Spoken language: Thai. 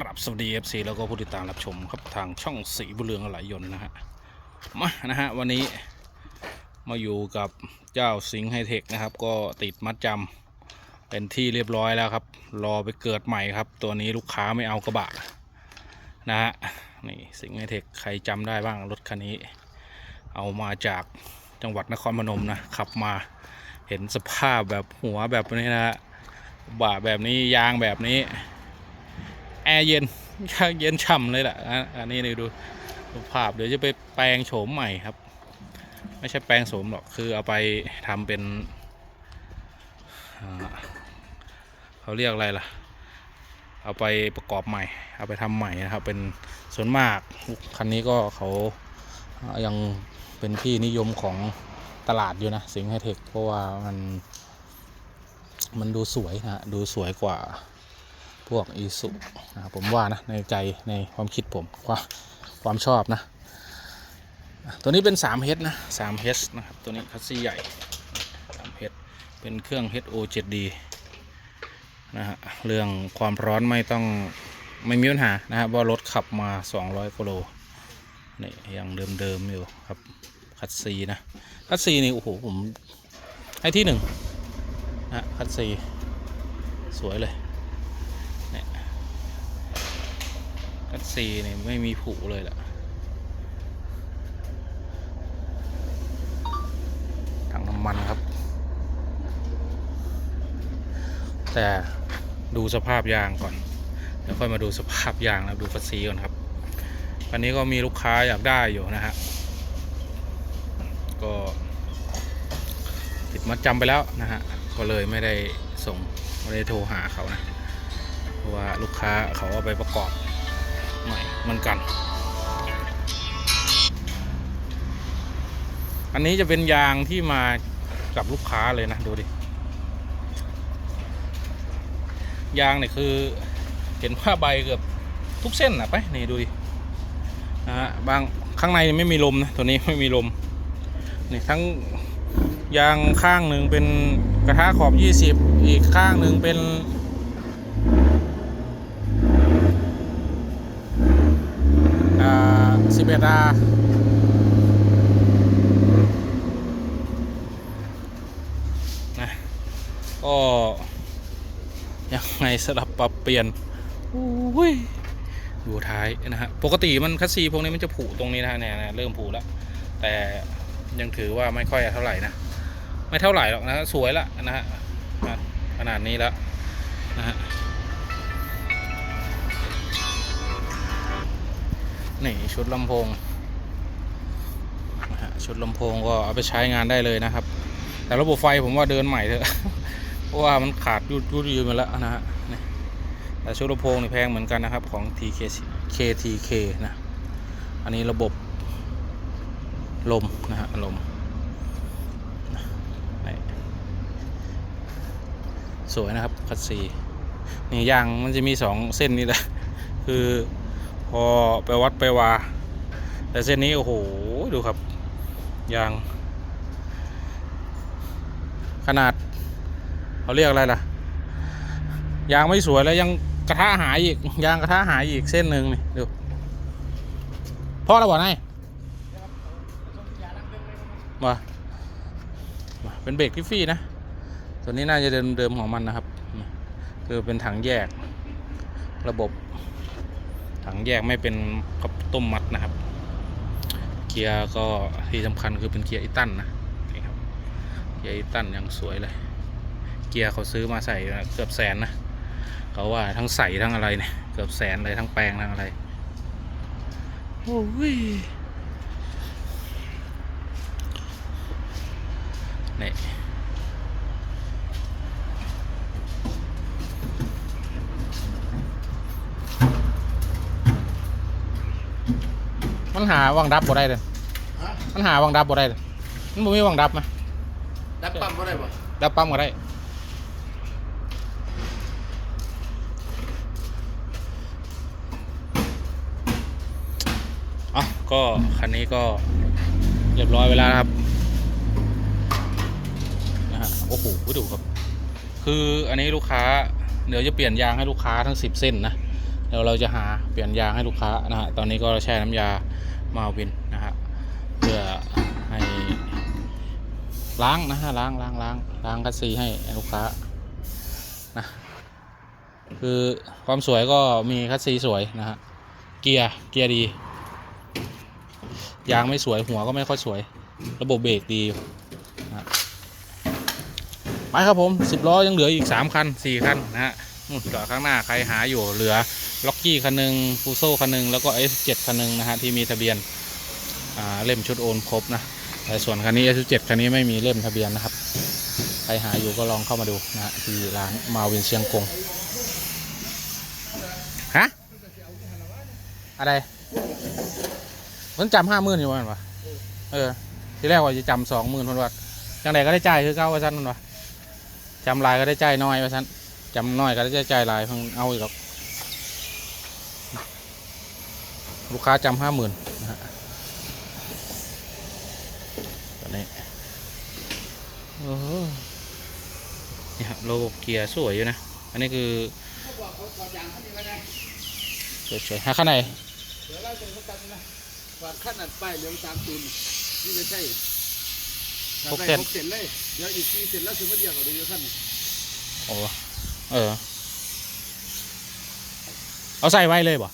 ครับสวัสดี FC แล้วก็ผู้ติดตามรับชมครับทางช่องสีบุเรืองอะไหลยนต์นะฮะมานะฮะวันนี้มาอยู่กับเจ้าสิงห์ไฮเทคนะครับ ก็ติดมัดจำเป็นที่เรียบร้อยแล้วครับ รอไปเกิดใหม่ครับ ตัวนี้ลูกค้าไม่เอากระบะนะฮะนี่สิงห์ไฮเทคใครจำได้บ้างรถคันนี้ เอามาจากจังหวัดนครพนมนะขับมาเห็นสภาพแบบหัวแบบนี้นะฮะบ่าแบบนี้ยางแบบนี้ แอร์เย็นเย็นฉ่ำเลยแหละอะอันนี้นี่ดูดูภาพเดี๋ยวจะไปแปลงโฉมใหม่ครับ ไม่ใช่แปลงโฉมหรอกคือเอาไปทำเป็นเขาเรียกอะไรล่ะ เอาไปประกอบใหม่ เอาไปทำใหม่นะครับ เป็นส่วนมากคันนี้ก็เขายังเป็นที่นิยมของตลาดอยู่นะ สิงห์ไฮเทคเพราะว่ามัน มันดูสวยนะฮะดูสวยกว่า พวกอีสุนะผมว่านะในใจในความคิดผมความความชอบนะ ตัวนี้เป็น 3H นะ 3H นะครับตัวนี้คัสซี่ใหญ่ 3H เป็นเครื่อง HO 7D นะฮะเรื่องความร้อนไม่ต้องไม่มีปัญหานะครับว่ารถขับมา 200กิโลนี่ยังเดิมๆอยู่ครับคัสซีนะคัสซีนี่โอ้โหผมให้ที่หนึ่งนะฮะคัสซีสวยเลย กัดซีเนี่ยไม่มีผูเลยล่ะ ถังน้ำมันครับ แต่ดูสภาพยางก่อน เดี๋ยวค่อยมาดูสภาพยางนะดูกัดซีก่อนครับวันนี้ก็มีลูกค้าอยากได้อยู่นะฮะ ก็ติดมัดจำไปแล้วนะฮะ ก็เลยไม่ได้ส่งไม่ได้โทรหาเขานะ เพราะว่าลูกค้าเขาเอาไปประกอบ ใหม่เหมือนกัน อันนี้จะเป็นยางที่มากับลูกค้าเลยนะ ดูดิ ยางเนี่ยคือเห็นผ้าใบเกือบทุกเส้นนะไปนี่ดูดินะฮะบางข้างในไม่มีลมนะตัวนี้ไม่มีลมนี่ทั้งยางข้างหนึ่งเป็นกระทะขอบ 20 อีกข้างหนึ่งเป็น อ่าสิบเอ็ ดอานะก็ยังไงสลับปรับเปลี่ยนอุ้ยดูท้ายนะฮะ ปกติมันคัสซีพวกนี้มันจะผุตรงนี้นะเนี่ยเนี่ยเริ่มผุแล้ว แต่ยังถือว่าไม่ค่อยเท่าไหร่นะ ไม่เท่าไหร่หรอกนะสวยละนะฮะนะขนาดนี้แล้วนะฮะ นี่ชุดลำโพงนะฮะชุดลำโพงก็เอาไปใช้งานได้เลยนะครับ แต่ระบบไฟผมว่าเดินใหม่เถอะ เพราะว่ามันขาดยุดยุดยืนมาแล้วนะฮะแต่ชุดลำโพงนี่แพงเหมือนกันนะครับของ TK KTK นะ อันนี้ระบบลมนะฮะลมสวยนะครับคัสซีนี่ยางมันจะมีสองเส้นนี่แหละคือ พอไปวัดไปวา แต่เส้นนี้ โอ้โห ดูครับ ยาง ขนาดเขาเรียกอะไรล่ะ ยางไม่สวยแล้วยังกระทะหายอีก ยางกระทะหายอีกเส้นหนึ่งนี่ดูพ่อเราบอกไงว่าว่าเป็นเบรกที่ฟรีนะ ตัวนี้น่าจะเดิมเดิมของมันนะครับ คือเป็นถังแยกระบบ ถังแยกไม่เป็นกับต้มมัดนะครับ เกียร์ก็ที่สำคัญคือเป็นเกียร์อีตันนะนี่ครับเกียร์อีตันยังสวยเลย เกียร์เขาซื้อมาใส่เกือบแสนนะเขาว่าทั้งใส่ทั้งอะไรเนี่ยเกือบแสนเลยทั้งแปลงทั้งอะไรโอ้ยนี่ มันหาวังดับบ่ได้เลยฮะมันหาวังดับบ่ได้เลยมันบ่มีวังดับไหมดับปั๊มบ่ได้บ่ดับปั๊มก็ได้อ๋อก็คันนี้ก็เรียบร้อยเวแลาครับนะฮะโอ้โหดูครับ คืออันนี้ลูกค้า เดี๋ยวจะเปลี่ยนยางให้ลูกค้าทั้งสิบเส้นนะใน ดี๋ยวเราจะหาเปลี่ยนยางให้ลูกค้านะฮะตอนนี้ก็แช่น้ำยามาวินนะฮะเพื่อให้ล้างนะฮะล้างล้างล้างล้างคัสซีให้ลูกค้านะคือความสวยก็มีคัสซีสวยนะฮะเกียร์เกียร์ดี ยางไม่สวยหัวก็ไม่ค่อยสวย ระบบเบรกดีนะฮะไปครับผมสิบล้อยังเหลืออีกสามคันสี่คันนะฮะนู่นจอดข้างหน้าใครหาอยู่เหลือ ล็อกกี้คันหนึ่งฟูโซ่คันหนึ่งแล้วก็ S7 คันหนึ่งนะฮะที่มีทะเบียนเล่มชุดโอนครบนะแต่ส่วนคันนี้ S7 คันนี้ไม่มีเล่มทะเบียนนะครับ ใครหาอยู่ก็ลองเข้ามาดูนะฮะที่ร้านมาวินเชียงกงฮะอะไรเพิ่งจำห้าหมื่นอยู่วันวะเออ ที่แรกว่าจะจำสองหมื่นพันวัตจังใดก็ได้จ่ายคือเก้าว่าสั้นพันวะจำลายก็ได้จ่ายน้อยว่าสั้นจำน้อยก็ได้จ่ายลายเพิ่งเอาอีกหรอก ลูกค้าจำห้าหมื่นนะฮะตอนนี้โอ้โหนี่ครับโลโก้เกียร์สวยอยู่นะ อันนี้คือสวยๆหาข้างในเดี๋ยวเราจะมากันนะฝากขั้นอัดป้ายเหลืองสามตูนนี่ไม่ใช่หกเส้นหกเส้นเลยเดี๋ยวอีกสี่เส้นแล้วถึงมาเดียวกับเดียวขั้นนี่โอ้เออ เอาใส่ไว้เลยบ่